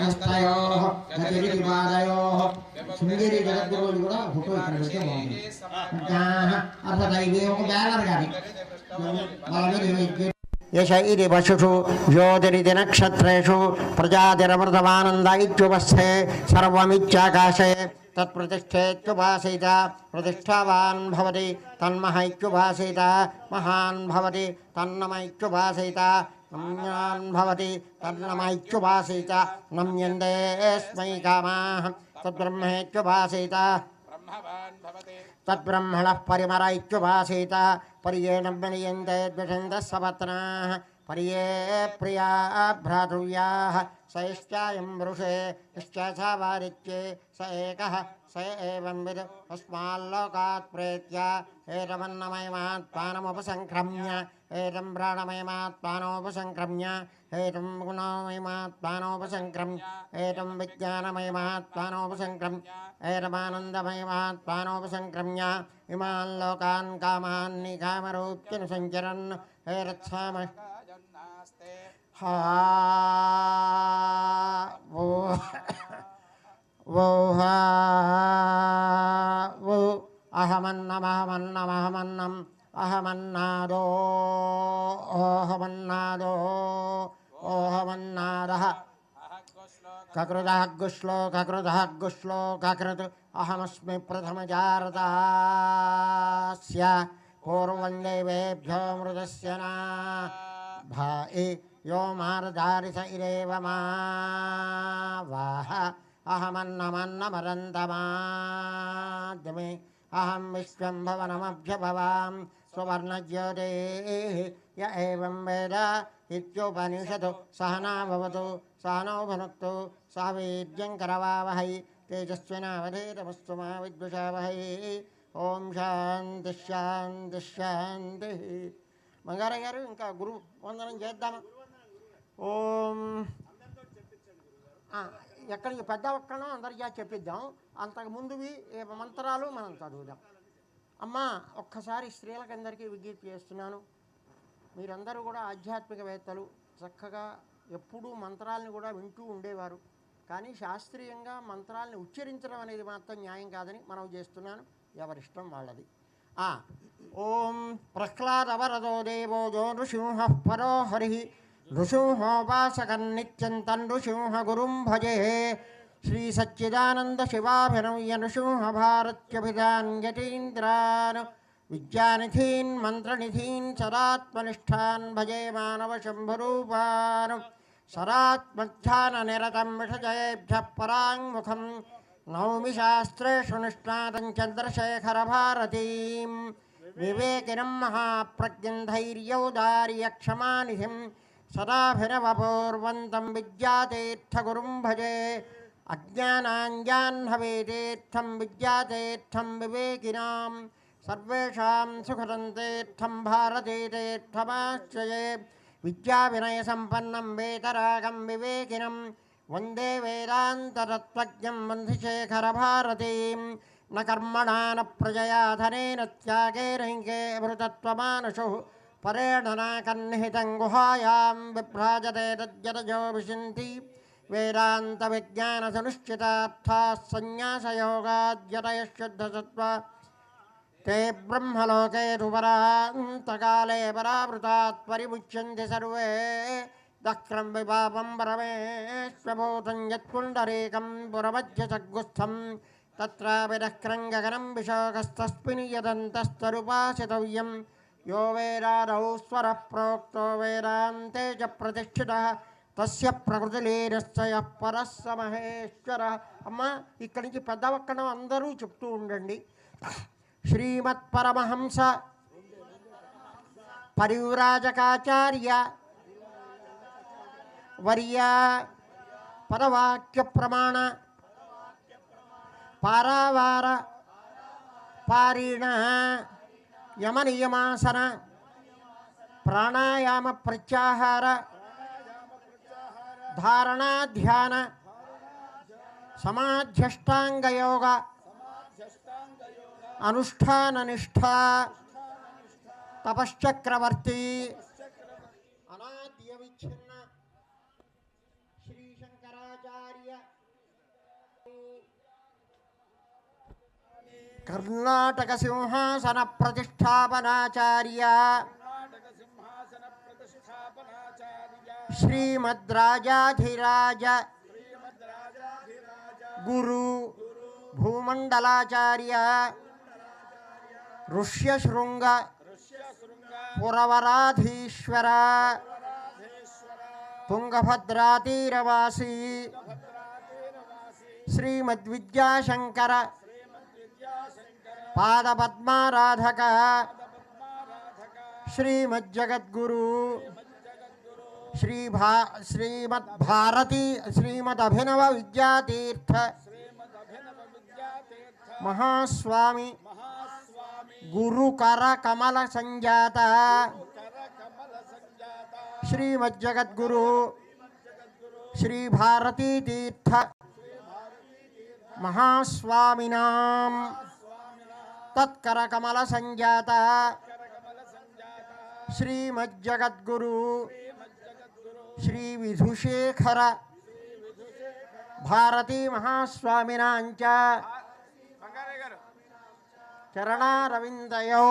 హస్తయోః గతిరిపాదయోః శృంగేరి జగద్గురువులు కూడా ఫోటో ఇక్కడ పెడితే బాగుంది ఇంకా అర్థదైవే ఒక బ్యానర్ కానీ వాళ్ళ మీద ఏమి యశ ఇది వశుషు జ్యోతిరిది నక్షత్రేషు ప్రజాతిరమృతమానంద ఇత్యుపస్థే సర్వమిత్యాకాశే తత్ప్రతిష్ఠేత్యుపాసీత ప్రతిష్టావాన్ భవతి తన్మహైత్యుపాసీత మహాన్ భవతి తన్నమైత్యుపాసీత संज्ञान् भवति तन्नमैत्युपासी च नम्यन्ते स्मै कामाः। तद्ब्रह्मेत्युपासीत तद्ब्रह्मणः परिमर इत्युपासीत पर्येण मिलियन्ते द्विषन्तः सपत्नाः। पर्ये प्रिया भ्रातृव्याः। स इष्टायं वृषे इष्ट स वारित्ये स एकः स एवंविद् अस्माल्लोकात् प्रेत्य एतमन्नमयमात्मानमुपसङ्क्रम्य एतं प्राणमयमात्मानोपसङ्क्रम्य एतं गुणामयमात्मानोपसङ्क्रम्य एतं विज्ञानमयमात्मानोपसङ्क्रम्य एतमानन्दमयमात्मानोपसङ्क्रम्य इमान् लोकान् कामान्नि कामरूप्यनुसञ्चरन् एरत्साम हा। वो। वो। हा। वो। अहमन्नमहमन्नमहमन्नम्। अहमन्नादो ओहमन्नादो ओहमन्नादः ककृदः गुश्लो ककृदः गुश्लो ककृत् अहमस्मि प्रथमजारदास्य पूर्वं देवेभ्यो मृदस्य न। भाइ यो मारधारिष इरेव मा। वाह अहमन्नमन्नमरन्तमाद्यमे अहं विश्वं भवनमभ्यभवाम् య ఏవం వేద ఇత్యోపనిషతు సహనా భవతు సహనౌ భునక్తు సహ వీర్యం కరవావహై తేజస్వినావధీతమస్తు మా విద్విషావహై. ఓం శాంతి శాంతి శాంతి. బంగారం గారు ఇంకా గురు వందనం చేద్దామా ఓం. ఎక్కడికి పెద్ద ఒక్కనో అందరికీ చెప్పిద్దాం. అంతకు ముందువి మంత్రాలు మనం చదువుదాం. అమ్మ ఒక్కసారి స్త్రీలకందరికీ విజ్ఞప్తి చేస్తున్నాను. మీరందరూ కూడా ఆధ్యాత్మికవేత్తలు. చక్కగా ఎప్పుడూ మంత్రాలను కూడా వింటూ ఉండేవారు. కానీ శాస్త్రీయంగా మంత్రాలను ఉచ్చరించడం అనేది మాత్రం న్యాయం కాదని మనం చేస్తున్నాను. ఎవరిష్టం వాళ్ళది. ఆ, ఓం ప్రహ్లాదవరదో దేవో జో నృసింహ పరో హరి. నృసింహోపాసకన్నిత్యం తన్ నృసింహ గురుం భజే. श्रीसच्चिदानन्दशिवाभिनव्यनुसिंहभारत्यभिधान्यतीन्द्रान् विद्यानिधीन् मन्त्रनिधीन् सदात्मनिष्ठान्, भजे मानवशम्भरूपान् सरात्मध्याननिरतं विषजयेभ्यः पराङ्मुखं नौमि शास्त्रेषु निष्णातं चन्द्रशेखरभारतीं। विवेकिनं महाप्रज्ञं धैर्यौदार्यक्षमानिधिं सदाभिनवपूर्वन्तं विद्यातीर्थगुरुं भजे अज्ञानाञ्जाह्नवेदेत्थं विज्ञातेत्थं विवेकिनां विद्या विनय भारतीतेत्थमाश्रये। वेतरागम वेतरागं वंदे वंदे वेदान्ततत्त्वज्ञं भारती न कर्मण न प्रजया धनेन त्यागेरहिङ्गे मृतत्वमानुषुः परेण न गुहायां विभ्राजते तजो विशंती वेदान्तविज्ञानसनुश्चितार्थाः संन्यासयोगाद्यतयशुद्धसत्त्व ते ब्रह्मलोके तु परान्तकाले परावृतात् परिमुच्यन्ति सर्वे दक्रं विपापं परमेश्वभूतं यत्पुण्डरीकं पुरमध्यसग्गुस्थं तत्रापि दक्रं गगनं विशोकस्तस्मिन् यदन्तस्तरुपासितव्यं यो वेदादौ स्वरः प्रोक्तो वेदान्ते च प्रतिष्ठितः తస్య ప్రకృతిలీనశ్చ యః పరः స అమ్మ ఇక్కడి నుంచి పెద్ద ఒక్కడం అందరూ చెప్తూ ఉండండి. శ్రీమత్ పరమహంస పరివ్రాజకాచార్య వర్య పరవాక్య ప్రమాణ పారావార పారిణ యమనియమాసన ప్రాణాయామ ప్రత్యాహార धारणा ध्यान समाध्यष्टांग योग अनुष्ठान निष्ठा तपश्चक्रवर्ती श्री शंकराचार्य कर्नाटक सिंहासन प्रतिष्ठापनाचार्य श्रीमद्राजाधिराज गुरु भूमंडलाचार्य ऋष्यशृंग पुरवराधीश्वर तुंगभद्रातीरवासी श्रीमद्विद्याशंकर पादपद्माराधक श्रीमज्जगद्गुरु श्री श्री श्रीभा श्रीमद्भारती श्रीमदभिनव विद्यातीर्थ महास्वामी गुरुकर कमल संजात श्रीमज्जगद्गुरु श्री भारती तीर्थ महास्वामिनां तत्कर कमल संजात श्रीमज्जगद्गुरु श्री శ్రీ విధుశేఖర భారతీ మహాస్వామినాంచ చరణారవిందయో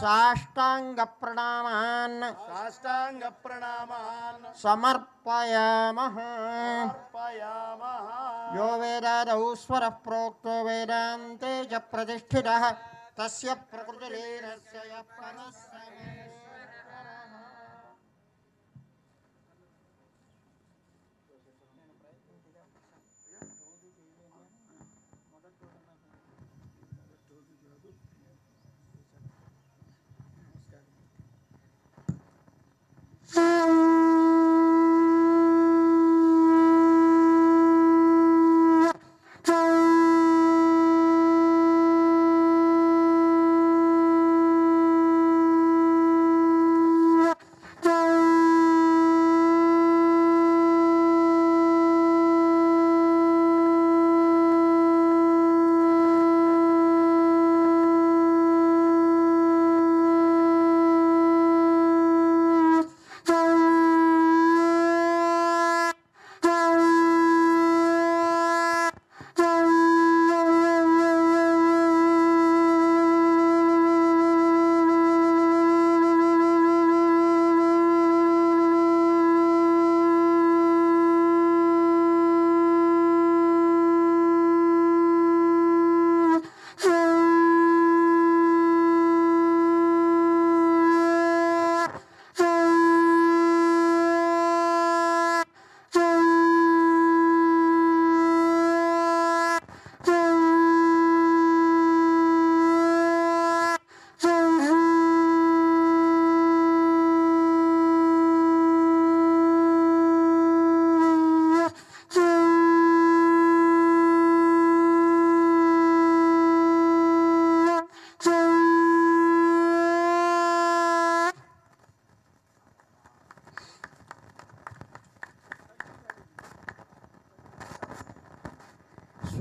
సాష్టాంగ ప్రణామాన్ సాష్టాంగ ప్రణామాన్ సమర్పయామః యో వేదాదౌ స్వర ప్రోక్తో వేదాంతే చ ప్రతిష్ఠితः తస్య ప్రకృతిరేరస్య యః పరస్సమేశ్వరः. 啊。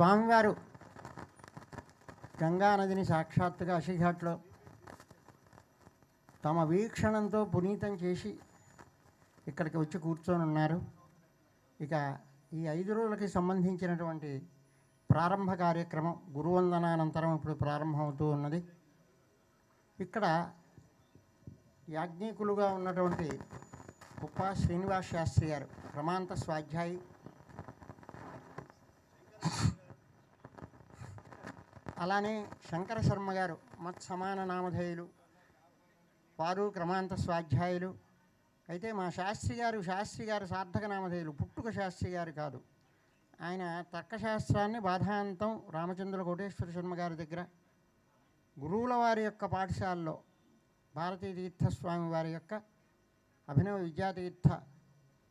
స్వామివారు గంగానదిని సాక్షాత్తుగా అషిఘాట్లో తమ వీక్షణంతో పునీతం చేసి ఇక్కడికి వచ్చి కూర్చొని ఉన్నారు. ఇక ఈ ఐదు రోజులకి సంబంధించినటువంటి ప్రారంభ కార్యక్రమం గురువందనానంతరం ఇప్పుడు ప్రారంభమవుతూ ఉన్నది. ఇక్కడ యాజ్ఞికులుగా ఉన్నటువంటి కుప్ప శ్రీనివాస్ శాస్త్రి గారు ప్రమాంత స్వాధ్యాయి అలానే శంకర శర్మ గారు మత్ సమాన నామధేయులు వారు క్రమాంత స్వాధ్యాయులు అయితే మా శాస్త్రి గారు శాస్త్రి గారు సార్థక నామధేయులు పుట్టుక శాస్త్రి గారు కాదు. ఆయన తర్కశాస్త్రాన్ని బాధాంతం రామచంద్ర కోటేశ్వర శర్మ గారి దగ్గర గురువుల వారి యొక్క పాఠశాలలో భారతీయ తీర్థ స్వామి వారి యొక్క అభినవ విద్యాతీర్థ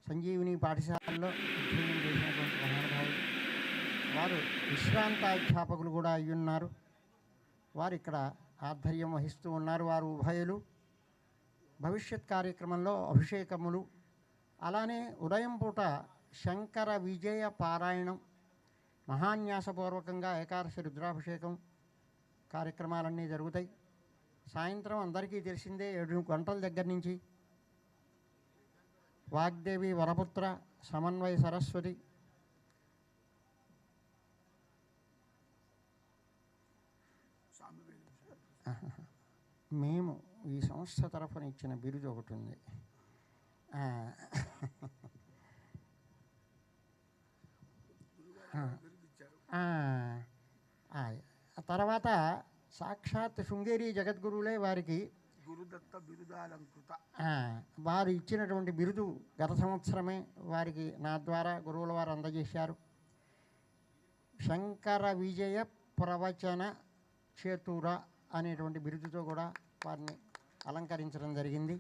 సంజీవిని పాఠశాలలో అధ్యయనం చేసినటువంటి వారు విశ్రాంత అధ్యాపకులు కూడా అయ్యున్నారు వారు ఇక్కడ ఆధ్వర్యం వహిస్తూ ఉన్నారు వారు ఉభయులు. భవిష్యత్ కార్యక్రమంలో అభిషేకములు అలానే ఉదయం పూట శంకర విజయ పారాయణం మహాన్యాసపూర్వకంగా ఏకాదశి రుద్రాభిషేకం కార్యక్రమాలన్నీ జరుగుతాయి. సాయంత్రం అందరికీ తెలిసిందే ఏడు గంటల దగ్గర నుంచి వాగ్దేవి వరపుత్ర సమన్వయ సరస్వతి మేము ఈ సంస్థ తరఫున ఇచ్చిన బిరుదు ఒకటి ఉంది. తర్వాత సాక్షాత్ శృంగేరి జగద్గురువులే వారికి గురుదత్త బిరుదాలంకృత. వారు ఇచ్చినటువంటి బిరుదు గత సంవత్సరమే వారికి నా ద్వారా గురువుల వారు అందజేశారు. శంకర విజయ ప్రవచన చేతుర అనేటువంటి బిరుదుతో కూడా వారిని అలంకరించడం జరిగింది.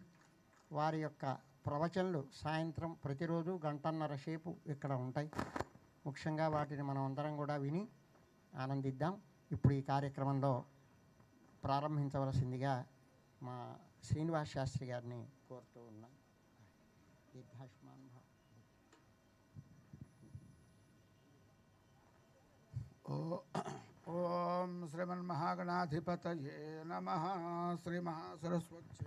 వారి యొక్క ప్రవచనలు సాయంత్రం ప్రతిరోజు గంటన్నర సేపు ఇక్కడ ఉంటాయి. ముఖ్యంగా వాటిని మనం అందరం కూడా విని ఆనందిద్దాం. ఇప్పుడు ఈ కార్యక్రమంలో ప్రారంభించవలసిందిగా మా శ్రీనివాస్ శాస్త్రి గారిని కోరుతూ ఉన్నాం. ఓ ओम श्रीमन महागणाधिपत नम श्री महासरस्वती